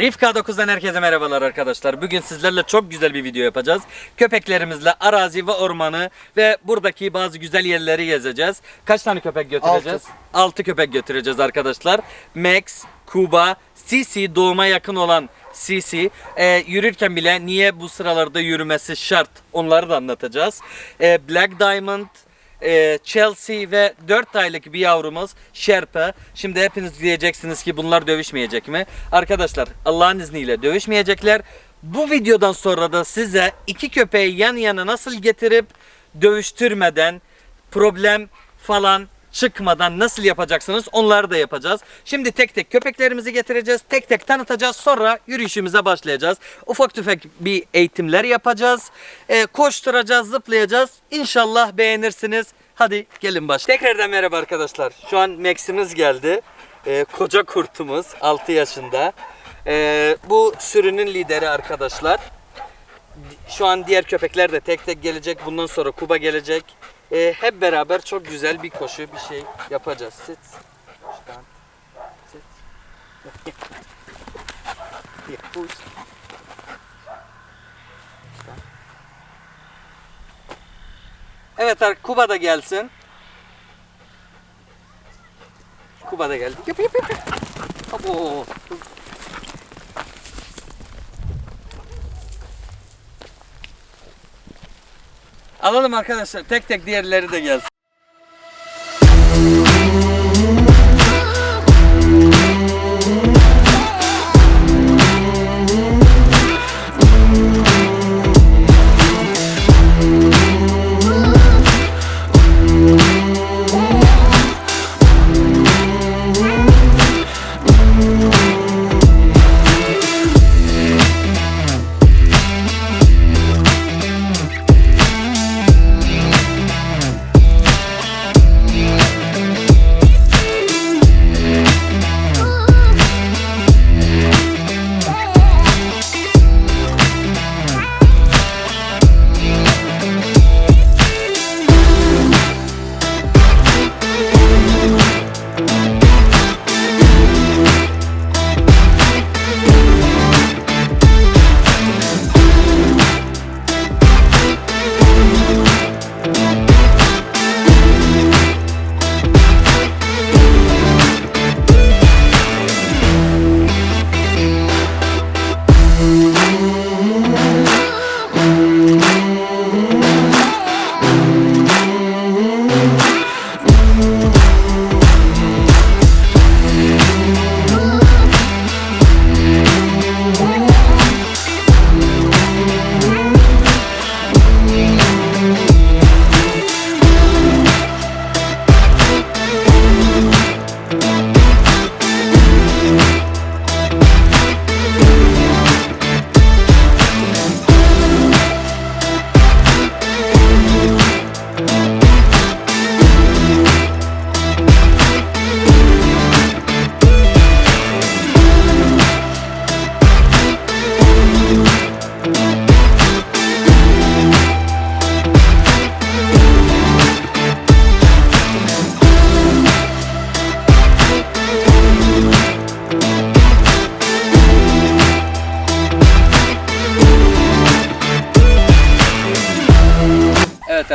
Rifka 9'dan herkese merhabalar arkadaşlar. Bugün sizlerle çok güzel bir video yapacağız. Köpeklerimizle arazi ve ormanı ve buradaki bazı güzel yerleri gezeceğiz. Kaç tane köpek götüreceğiz? 6 köpek götüreceğiz arkadaşlar. Max, Kuba, Sisi doğuma yakın olan Sisi e, yürürken bile niye bu sıralarda yürümesi şart onları da anlatacağız. E, Black Diamond, e, Chelsea ve 4 aylık bir yavrumuz Sherpa. Şimdi hepiniz diyeceksiniz ki bunlar dövüşmeyecek mi? Arkadaşlar Allah'ın izniyle dövüşmeyecekler. Bu videodan sonra da size iki köpeği yan yana nasıl getirip dövüştürmeden problem falan çıkmadan nasıl yapacaksınız onları da yapacağız. Şimdi tek tek köpeklerimizi getireceğiz. Tek tek tanıtacağız. Sonra yürüyüşümüze başlayacağız. Ufak tefek bir eğitimler yapacağız. Ee, koşturacağız, zıplayacağız. İnşallah beğenirsiniz. Hadi gelin baş. Tekrardan merhaba arkadaşlar. Şu an Max'imiz geldi. Ee, koca kurtumuz 6 yaşında. Ee, bu sürünün lideri arkadaşlar. Şu an diğer köpekler de tek tek gelecek. Bundan sonra Kuba gelecek. Ee, hep beraber çok güzel bir koşu, bir şey yapacağız. Sit. Stand. Sit. Evet, Kuba da gelsin. Kuba da geldi. Yap yap. yap. Abo. Alalım arkadaşlar. Tek tek diğerleri de gelsin.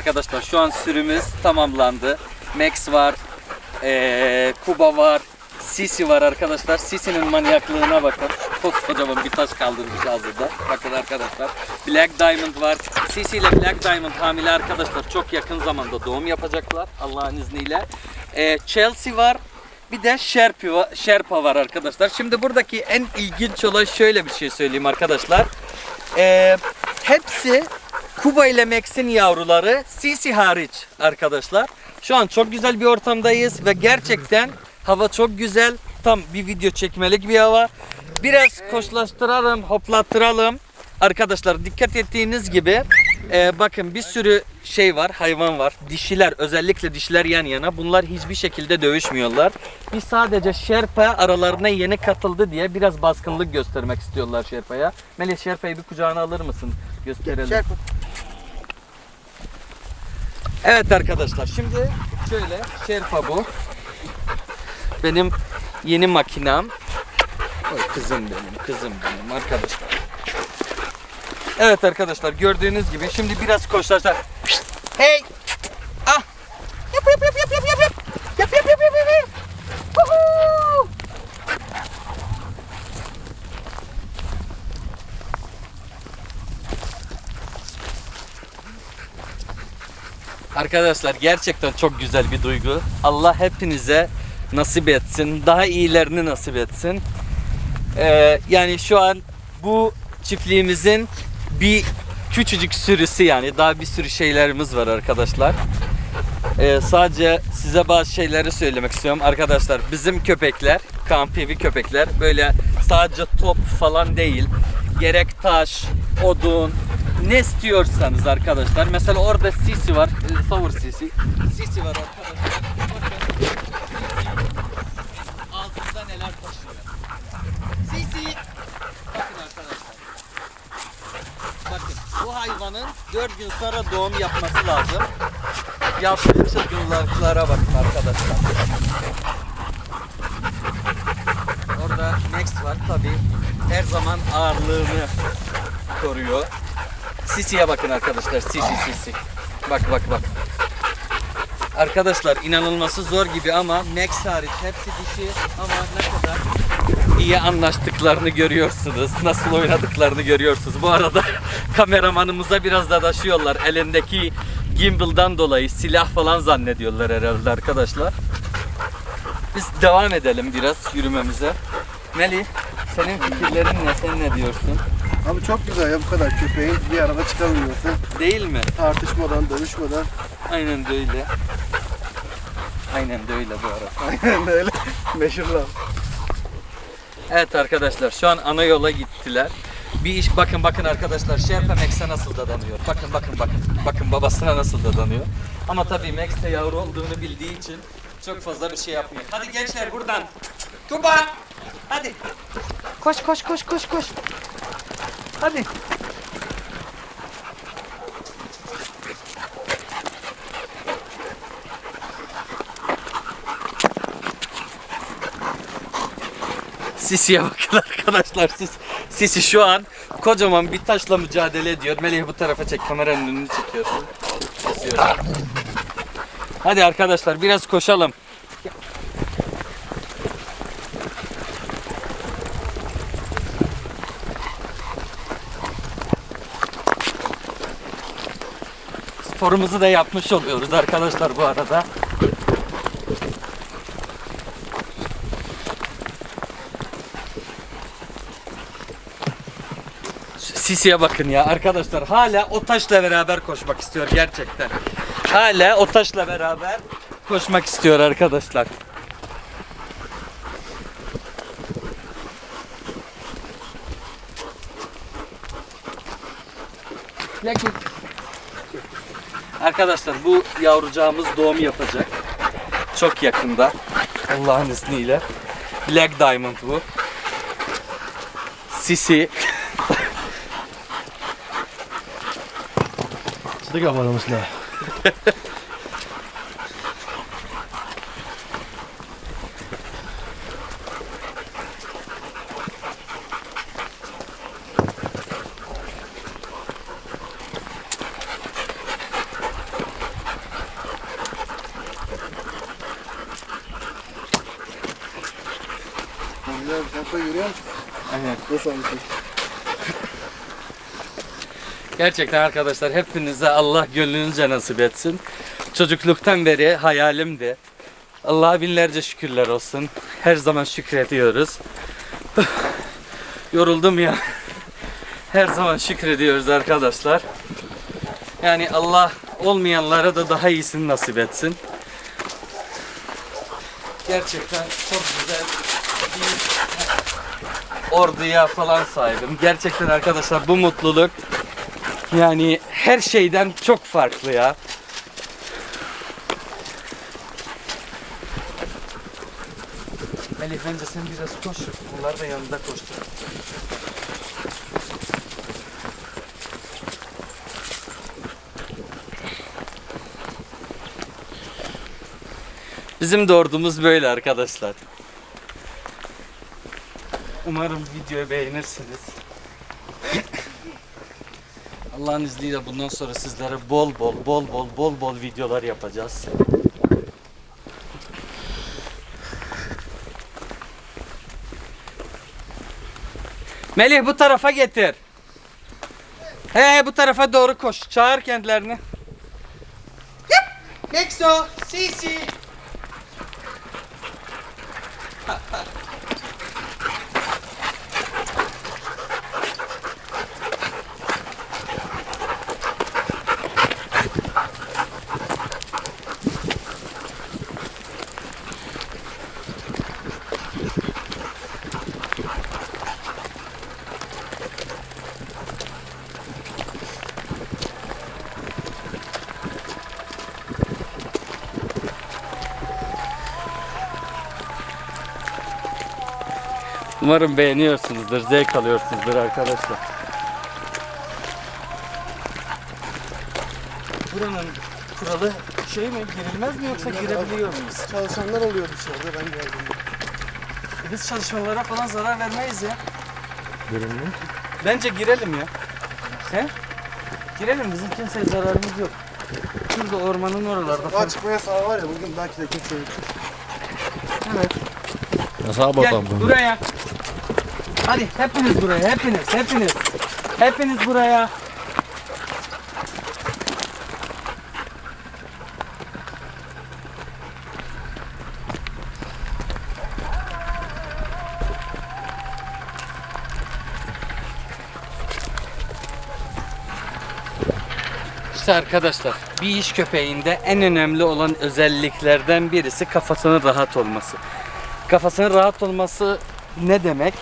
Arkadaşlar şu an sürümüz tamamlandı. Max var, eee, Kuba var, Sisi var arkadaşlar. Sisi'nin manyaklığına bakın. Koskocaman bir taş kaldırmış ağzında. Bakın arkadaşlar. Black Diamond var. Sisi ile Black Diamond hamile arkadaşlar çok yakın zamanda doğum yapacaklar. Allah'ın izniyle. Eee, Chelsea var. Bir de Sherpa var, Sherpa var arkadaşlar. Şimdi buradaki en ilginç olay şöyle bir şey söyleyeyim arkadaşlar. Eee, hepsi Kuba ile Max'in yavruları Sisi hariç arkadaşlar. Şu an çok güzel bir ortamdayız ve gerçekten hava çok güzel. Tam bir video çekmelik bir hava. Biraz koşlaştıralım, hoplattıralım. Arkadaşlar dikkat ettiğiniz gibi e, bakın bir sürü şey var, hayvan var. Dişiler, özellikle dişiler yan yana. Bunlar hiçbir şekilde dövüşmüyorlar. Biz sadece Şerpa aralarına yeni katıldı diye biraz baskınlık göstermek istiyorlar Şerpa'ya. Melih Şerpa'yı bir kucağına alır mısın? Gösterelim. Evet arkadaşlar şimdi şöyle Şerpa bu. Benim yeni makinam. Oy. Kızım benim, kızım benim arkadaşlar. Evet arkadaşlar gördüğünüz gibi şimdi biraz koşarsak Hey! Ah! Yap yap yap yap yap yap yap. Yap yap yap yap yap. yap. Woohoo! Arkadaşlar gerçekten çok güzel bir duygu. Allah hepinize nasip etsin. Daha iyilerini nasip etsin. Ee, yani şu an bu çiftliğimizin bir küçücük sürüsü yani daha bir sürü şeylerimiz var arkadaşlar. Ee, sadece size bazı şeyleri söylemek istiyorum. Arkadaşlar bizim köpekler, kampivi köpekler böyle sadece top falan değil. Gerek taş, odun, ne istiyorsanız arkadaşlar. Mesela orada sisi var. e, Savur sisi. Sisi var arkadaşlar. Bakın. Ağzında neler taşıyor. Sisi. Bakın arkadaşlar. Bakın bu hayvanın 4 gün sonra doğum yapması lazım. Yaptığı çılgınlıklara bakın arkadaşlar. Orada Next var tabi her zaman ağırlığını koruyor. Sisi'ye bakın arkadaşlar. Sisi Sisi. Bak bak bak. Arkadaşlar inanılması zor gibi ama Max hariç hepsi dişi ama ne kadar iyi anlaştıklarını görüyorsunuz. Nasıl oynadıklarını görüyorsunuz. Bu arada kameramanımıza biraz da taşıyorlar. Elindeki gimbal'dan dolayı silah falan zannediyorlar herhalde arkadaşlar. Biz devam edelim biraz yürümemize. Melih senin fikirlerin ne? Sen ne diyorsun? Abi çok güzel ya bu kadar köpeğin bir araba çıkabilmesi. Değil mi? Tartışmadan, dönüşmeden. Aynen de öyle. Aynen de öyle bu arada. Aynen öyle. Meşhurlar. Evet arkadaşlar şu an ana yola gittiler. Bir iş bakın bakın arkadaşlar Şerpe Max'e nasıl dadanıyor. Bakın bakın bakın. Bakın babasına nasıl dadanıyor. Ama tabii Max de yavru olduğunu bildiği için çok fazla bir şey yapmıyor. Hadi gençler buradan. Tuba! Hadi. Koş koş koş koş koş. Hadi. Sisi'ye bakın arkadaşlar. Sis, Sisi şu an kocaman bir taşla mücadele ediyor. Melih bu tarafa çek. Kameranın önünü çekiyorsun. Kesiyorum. Hadi arkadaşlar biraz koşalım. Sporumuzu da yapmış oluyoruz arkadaşlar bu arada. Sisi'ye bakın ya arkadaşlar hala o taşla beraber koşmak istiyor gerçekten. Hala o taşla beraber koşmak istiyor arkadaşlar. Lakin Arkadaşlar bu yavrucağımız doğum yapacak. Çok yakında. Allah'ın izniyle. Black Diamond bu. Sisi Sıdık abone Güzel bir tempo yürüyor musun? Aynen. Gerçekten arkadaşlar hepinize Allah gönlünüzce nasip etsin. Çocukluktan beri hayalimdi. Allah'a binlerce şükürler olsun. Her zaman şükrediyoruz. Yoruldum ya. Her zaman şükrediyoruz arkadaşlar. Yani Allah olmayanlara da daha iyisini nasip etsin. Gerçekten çok güzel bir orduya falan sahibim. Gerçekten arkadaşlar bu mutluluk yani her şeyden çok farklı ya. Melih bence sen biraz koş. Bunlar da yanında koştu. Bizim de ordumuz böyle arkadaşlar. Umarım videoyu beğenirsiniz. Allah'ın izniyle bundan sonra sizlere bol bol bol bol bol bol videolar yapacağız. Melih bu tarafa getir. He bu tarafa doğru koş. Çağır kendilerini. Nexo, Sisi. Umarım beğeniyorsunuzdur, zevk alıyorsunuzdur arkadaşlar. Buranın kuralı şey mi, girilmez mi yoksa girebiliyor muyuz? Çalışanlar oluyor dışarıda ben geldim. Biz çalışmalara falan zarar vermeyiz ya. Girelim mi? Bence girelim ya. He? Girelim, bizim kimseye zararımız yok. Şurada ormanın oralarda falan. çıkmaya sağ var ya bugün belki de kimse yok. Evet. Nasıl Gel bakalım bunu? buraya. Hadi hepiniz buraya, hepiniz, hepiniz. Hepiniz buraya. İşte arkadaşlar bir iş köpeğinde en önemli olan özelliklerden birisi kafasının rahat olması. Kafasının rahat olması ne demek?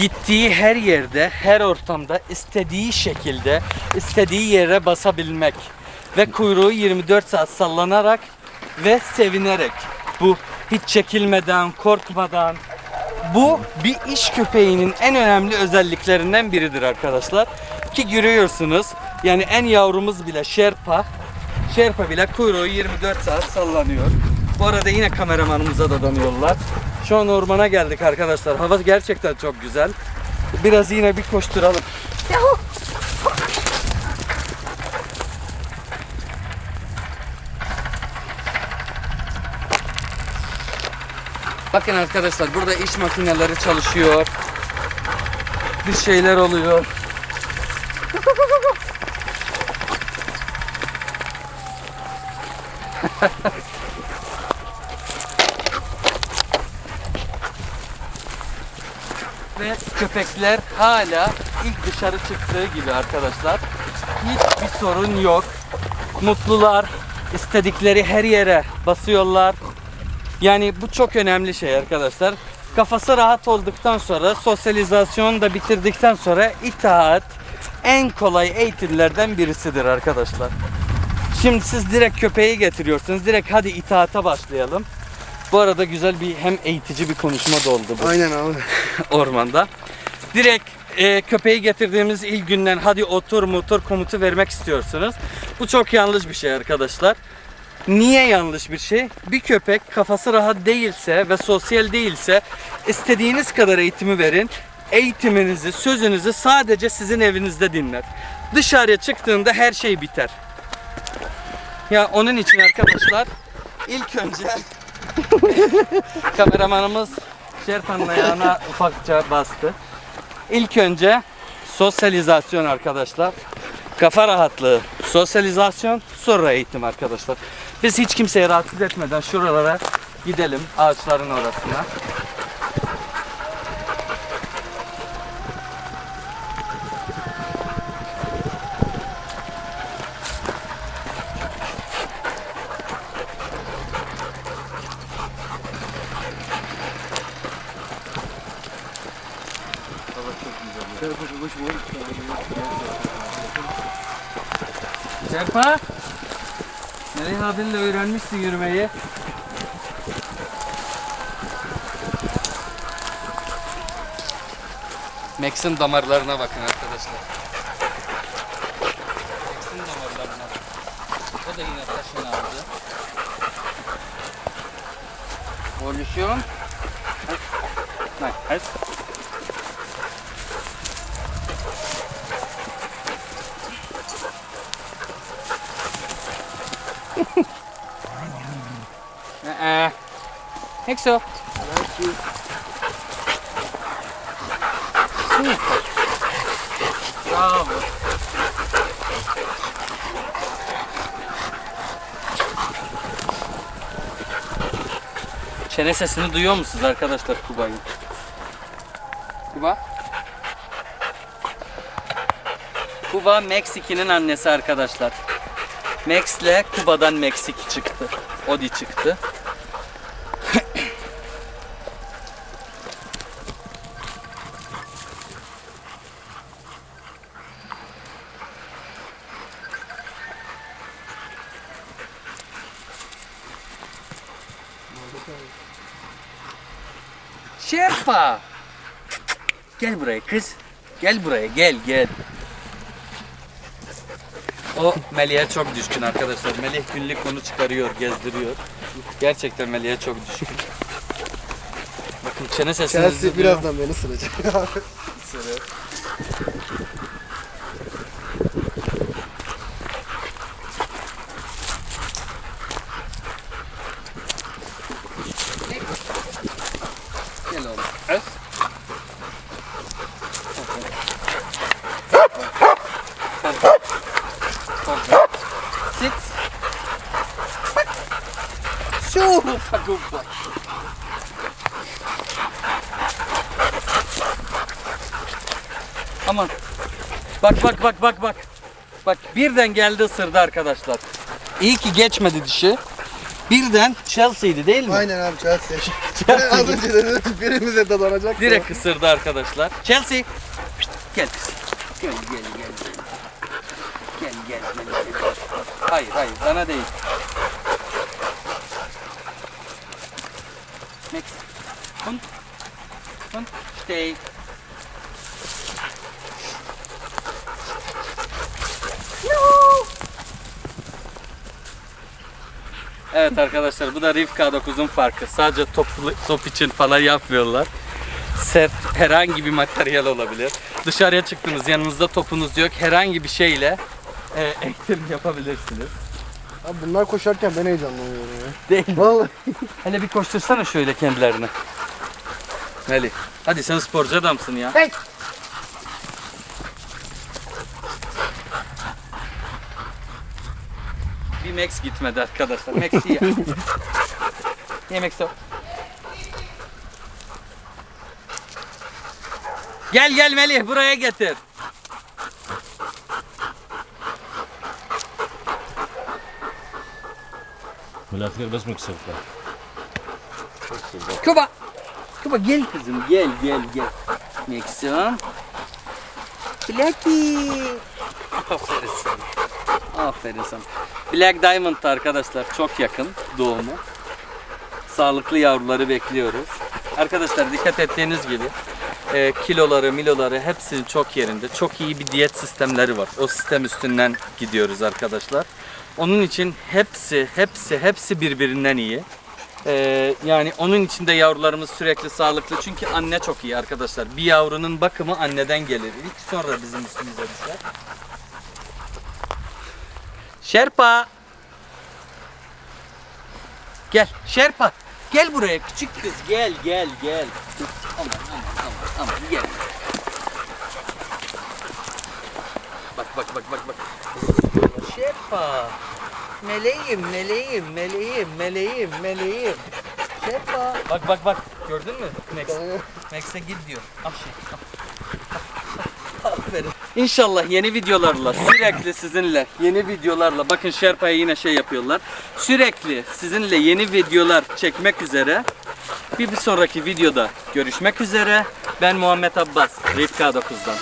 Gittiği her yerde, her ortamda istediği şekilde, istediği yere basabilmek ve kuyruğu 24 saat sallanarak ve sevinerek. Bu hiç çekilmeden, korkmadan. Bu bir iş köpeğinin en önemli özelliklerinden biridir arkadaşlar. Ki görüyorsunuz yani en yavrumuz bile Sherpa Sherpa bile kuyruğu 24 saat sallanıyor. Bu arada yine kameramanımıza da danıyorlar. Şu an ormana geldik arkadaşlar. Hava gerçekten çok güzel. Biraz yine bir koşturalım. Yahu! Bakın arkadaşlar burada iş makineleri çalışıyor. Bir şeyler oluyor. Ve köpekler hala ilk dışarı çıktığı gibi arkadaşlar. Hiçbir sorun yok. Mutlular. istedikleri her yere basıyorlar. Yani bu çok önemli şey arkadaşlar. Kafası rahat olduktan sonra, sosyalizasyon da bitirdikten sonra itaat en kolay eğitimlerden birisidir arkadaşlar. Şimdi siz direkt köpeği getiriyorsunuz. Direkt hadi itaata başlayalım. Bu arada güzel bir hem eğitici bir konuşma da oldu bu Aynen abi. ormanda. Direkt e, köpeği getirdiğimiz ilk günden hadi otur motor komutu vermek istiyorsunuz. Bu çok yanlış bir şey arkadaşlar. Niye yanlış bir şey? Bir köpek kafası rahat değilse ve sosyal değilse istediğiniz kadar eğitimi verin. Eğitiminizi, sözünüzü sadece sizin evinizde dinler. Dışarıya çıktığında her şey biter. Ya onun için arkadaşlar ilk önce kameramanımız Şerpan'ın ayağına ufakça bastı. İlk önce sosyalizasyon arkadaşlar. Kafa rahatlığı, sosyalizasyon, sonra eğitim arkadaşlar. Biz hiç kimseye rahatsız etmeden şuralara gidelim ağaçların orasına. Şerpa! Melih abinle öğrenmişsin yürümeyi. Max'in damarlarına bakın arkadaşlar. Max'in damarlarına bakın. O da yine taşını aldı. Evolution. Nice. Nexo. Belki Bravo. Çene sesini duyuyor musunuz arkadaşlar Kuba'yı? Kuba? Kuba Meksik'in annesi arkadaşlar. Max'le Kuba'dan Meksik çıktı. Odi çıktı. Şerpa. Gel buraya kız. Gel buraya gel gel. O Melih'e çok düşkün arkadaşlar. Melih günlük onu çıkarıyor, gezdiriyor. Gerçekten Melih'e çok düşkün. Bakın çene sesini Chelsea birazdan beni sıracak. Sırı. Gel oğlum. Öz. Sit. Super good boy. Aman. Bak bak bak bak bak. Bak birden geldi ısırdı arkadaşlar. İyi ki geçmedi dişi. Birden Chelsea'ydi değil mi? Aynen abi Chelsea. Ben az önce dedim birimize dadanacak. Direkt ısırdı arkadaşlar. Chelsea. Gel kızım. Gel gel gel. Gel gel gel. gel. Hayır hayır bana değil. Max. Hund. Hund. Stay. Evet arkadaşlar bu da Riv K9'un farkı. Sadece top, top için falan yapmıyorlar. Sert herhangi bir materyal olabilir. Dışarıya çıktınız yanınızda topunuz yok. Herhangi bir şeyle e, eğitim yapabilirsiniz. Abi bunlar koşarken ben heyecanlanıyorum ya. Değil mi? Vallahi. Hele bir koştursana şöyle kendilerini. Melih. Hadi sen sporcu adamsın ya. Hey! bir Max gitmedi arkadaşlar. Max iyi. Yemek sor. Gel gel Melih buraya getir. Mülakir basmak sofra. Kuba. Kuba gel kızım gel gel gel. Max'im. Blackie. Aferin sana. Aferin sana. Black Diamond arkadaşlar çok yakın doğumu. Sağlıklı yavruları bekliyoruz. Arkadaşlar dikkat ettiğiniz gibi e, kiloları, miloları hepsinin çok yerinde. Çok iyi bir diyet sistemleri var. O sistem üstünden gidiyoruz arkadaşlar. Onun için hepsi, hepsi, hepsi birbirinden iyi. Ee, yani onun için de yavrularımız sürekli sağlıklı. Çünkü anne çok iyi arkadaşlar. Bir yavrunun bakımı anneden gelir. İlk sonra bizim üstümüze düşer. Şerpa. Gel Şerpa. Gel buraya küçük kız. Gel gel gel. Aman aman aman aman gel. Bak bak bak bak bak. Şerpa. Meleğim, meleğim, meleğim, meleğim, meleğim. Şerpa. Bak bak bak. Gördün mü? Max. Max'e git diyor. Al şey. al. Aferin. İnşallah yeni videolarla sürekli sizinle yeni videolarla bakın Şerpa'ya yine şey yapıyorlar. Sürekli sizinle yeni videolar çekmek üzere. Bir, bir sonraki videoda görüşmek üzere. Ben Muhammed Abbas, Rifka 9'dan.